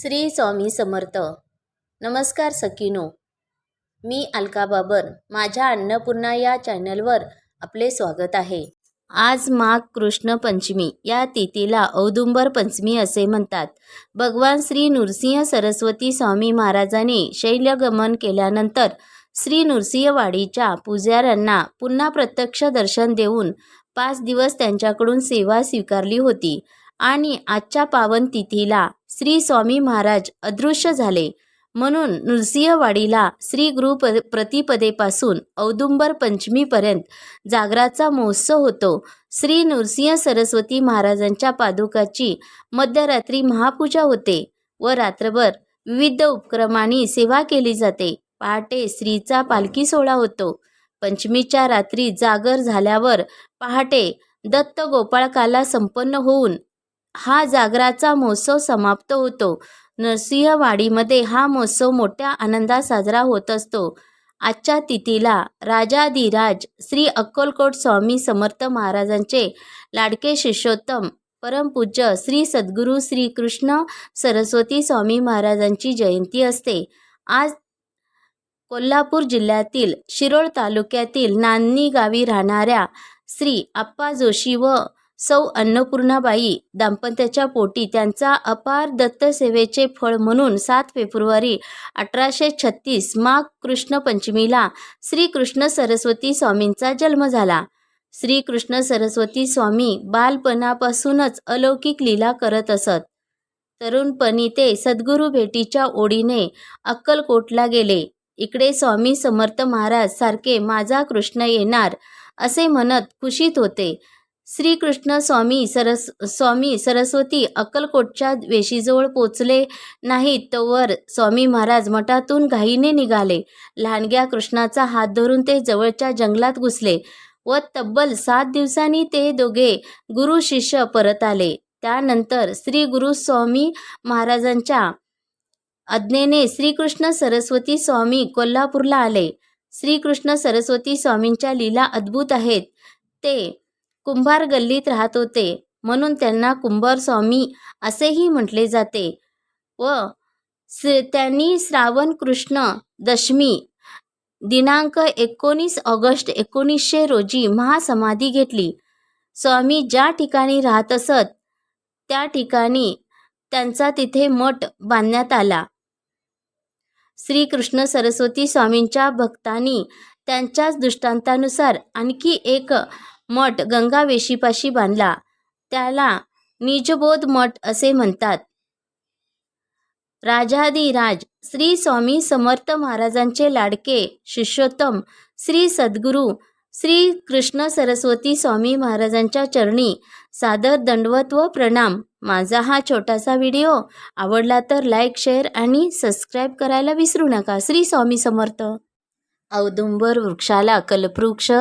श्री स्वामी समर्थ. नमस्कार सकीनो मी अलका बाबर माझ्या अन्नपूर्णा या चॅनलवर आपले स्वागत आहे. आज माघ कृष्ण पंचमी या तिथीला औदुंबर पंचमी असे म्हणतात. भगवान श्री नृसिंह सरस्वती स्वामी महाराजांनी शैल्यगमन केल्यानंतर श्री नृसिंहवाडीच्या पुजाऱ्यांना पुन्हा प्रत्यक्ष दर्शन देऊन पाच दिवस त्यांच्याकडून सेवा स्वीकारली होती. आणि आजच्या पावन तिथीला श्री स्वामी महाराज अदृश्य झाले. म्हणून नृसिंहवाडीला श्री गुरु प प्रतिपदेपासून औदुंबर पंचमीपर्यंत जागराचा महोत्सव होतो. श्री नृसिंह सरस्वती महाराजांच्या पादुकाची मध्यरात्री महापूजा होते व रात्रभर विविध उपक्रमांनी सेवा केली जाते. पहाटे श्रीचा पालखी सोहळा होतो. पंचमीच्या रात्री जागर झाल्यावर पहाटे दत्त गोपाळकाला संपन्न होऊन हा जागराचा महोत्सव समाप्त होतो. नरसिंहवाडीमध्ये हा महोत्सव मोठ्या आनंदात साजरा होत असतो. आजच्या तिथीला राजाधिराज श्री अक्कलकोट स्वामी समर्थ महाराजांचे लाडके शिष्योत्तम परमपूज्य श्री सद्गुरू श्री कृष्ण सरस्वती स्वामी महाराजांची जयंती असते. आज कोल्हापूर जिल्ह्यातील शिरोळ तालुक्यातील नान्नी गावी राहणाऱ्या श्री आप्पा जोशी व सौ अन्नपूर्णाबाई दाम्पत्याच्या पोटी त्यांचा अपार दत्तसेवेचे फळ म्हणून सात फेब्रुवारी अठराशे छत्तीस माघ कृष्ण पंचमीला श्रीकृष्ण सरस्वती स्वामींचा जन्म झाला. श्रीकृष्ण सरस्वती स्वामी बालपणापासूनच अलौकिक लीला करत असत. तरुणपणी ते सद्गुरू भेटीच्या ओढीने अक्कलकोटला गेले. इकडे स्वामी समर्थ महाराज सारखे माझा कृष्ण येणार असे म्हणत खुशीत होते. श्रीकृष्ण स्वामी सरस स्वामी सरस्वती अक्कलकोटच्या वेशीजवळ पोचले नाहीत तोवर स्वामी महाराज मठातून घाईने निघाले. लहानग्या कृष्णाचा हात धरून ते जवळच्या जंगलात घुसले व तब्बल सात दिवसांनी ते दोघे गुरु शिष्य परत आले. त्यानंतर श्री गुरु स्वामी महाराजांच्या आज्ञेने श्रीकृष्ण सरस्वती स्वामी कोल्हापूरला आले. श्रीकृष्ण सरस्वती स्वामींच्या लीला अद्भुत आहेत. ते कुंभार गल्लीत राहत होते. म्हणून त्यांना कुंभार स्वामी असेही म्हटले जाते. व स त्यांनी श्रावण कृष्ण दशमी दिनांक एकोणीस ऑगस्ट एकोणीसशे रोजी महासमाधी घेतली. स्वामी ज्या ठिकाणी राहत असत त्या ठिकाणी त्यांचा तिथे मठ बांधण्यात आला. श्रीकृष्ण सरस्वती स्वामींच्या भक्तांनी त्यांच्याच दृष्टांतानुसार आणखी एक मठ गंगावेशीपाशी बांधला. त्याला निजबोध मठ असे म्हणतात. राजाधिराज श्री स्वामी समर्थ महाराजांचे लाडके शिष्योत्तम श्री सद्गुरू श्री कृष्ण सरस्वती स्वामी महाराजांच्या चरणी सादर दंडवत व प्रणाम. माझा हा छोटासा व्हिडिओ आवडला तर लाईक शेअर आणि सबस्क्राईब करायला विसरू नका. श्री स्वामी समर्थ. औदुंबर वृक्षाला कल्पवृक्ष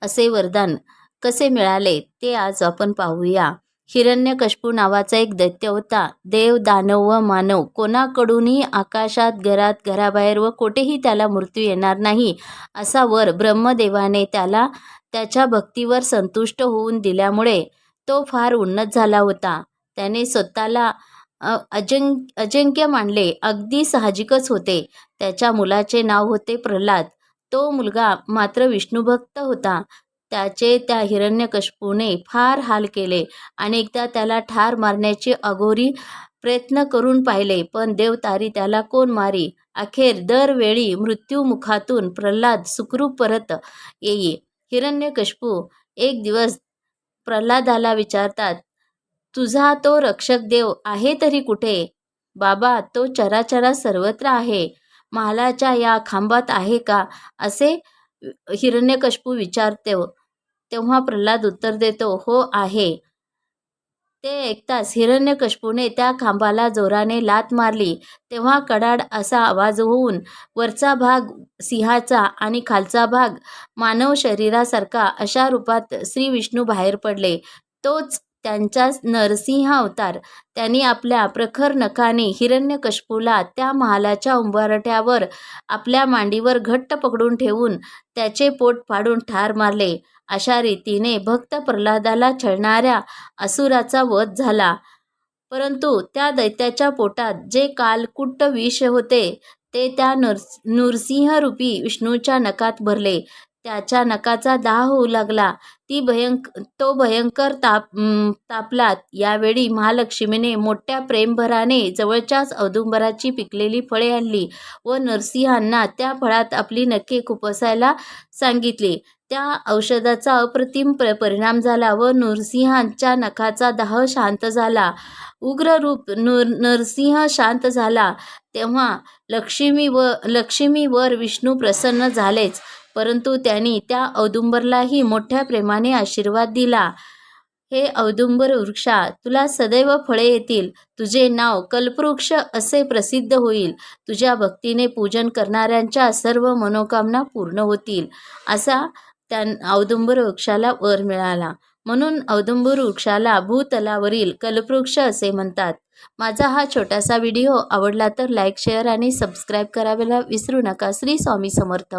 असे वरदान. कसे मिळाले ते आज आपण पाहूया. हिरण्यकश्यपू नावाचा एक दैत्य होता. देव दानव व मानव कोणाकडूनही आकाशात घरात घराबाहेर व कोठेही त्याला मृत्यू येणार नाही असा वर ब्रह्मदेवाने त्याला त्याच्या भक्तीवर संतुष्ट होऊन दिल्यामुळे तो फार उन्नत झाला होता. त्याने स्वतःला अजं अजिंक्य मानले. अगदी साहजिकच होते. त्याच्या मुलाचे नाव होते प्रल्हाद. तो मुलगा मात्र विष्णुभक्त होता. त्याचे त्या हिरण्यकशपूने फार हाल केले अनेकदा त्याला ठार मारण्याचे अघोरी प्रयत्न करून पाहिले पण देवतारी त्याला कोण मारी? अखेर दरवेळी मृत्यूमुखातून प्रल्हाद सुखरूप परत येई. हिरण्यकशपू एक दिवस प्रल्हादाला विचारतात तुझा तो रक्षक देव आहे तरी कुठे? बाबा तो चराचरा सर्वत्र आहे. महालाच्या या खांबात आहे का? असे हिरण्यकशपू विचारते तेव्हा प्रल्हाद उत्तर देतो हो आहे. ते ऐकताच हिरण्यकशपूने त्या खांबाला जोराने लात मारली. तेव्हा कडाड असा आवाज होऊन वरचा भाग सिंहाचा आणि खालचा भाग मानव शरीरासारखा अशा रूपात श्री विष्णू बाहेर पडले. तोच त्यांचाच नरसिंह अवतार. त्यांनी आपल्या प्रखर नखाने हिरण्यकश्यपूला त्या महालाच्या उंबरठ्यावर आपल्या मांडीवर घट्ट पकडून ठेवून त्याचे पोट फाडून ठार मारले. अशा रीतीने भक्त प्रल्हादाला छळणाऱ्या असुराचा वध झाला. परंतु त्या दैत्याच्या पोटात जे कालकुट्ट विष होते ते त्या नृस नृसिंहरूपी विष्णूच्या नकात भरले. त्याच्या नकाचा दाह होऊ लागला. ती भयंक तो भयंकर ताप तापलात. यावेळी महालक्ष्मीने मोठ्या प्रेमभराने जवळच्याच औदुंबराची पिकलेली फळे आणली व नरसिंहांना त्या फळात आपली नखे खुपसायला सांगितले. त्या औषधाचा अप्रतिम परिणाम झाला व नरसिंहांच्या नखाचा दाह शांत झाला. उग्र रूप नरसिंह शांत झाला. तेव्हा लक्ष्मी व लक्ष्मीवर विष्णू प्रसन्न झालेच. परंतु त्यांनी त्या औदुंबरलाही मोठ्या प्रेमाने आशीर्वाद दिला. हे औदुंबर वृक्षा तुला सदैव फळे येतील. तुझे नाव कल्पवृक्ष असे प्रसिद्ध होईल. तुझ्या भक्तीने पूजन करणाऱ्यांच्या सर्व मनोकामना पूर्ण होतील. असा त्या औदुंबर वृक्षाला वर मिळाला. म्हणून औदुंबर वृक्षाला भूतलावरील कल्पवृक्ष असे म्हणतात. माझा हा छोटासा व्हिडिओ आवडला तर लाईक शेअर आणि सबस्क्राईब करायला विसरू नका. श्री स्वामी समर्थ.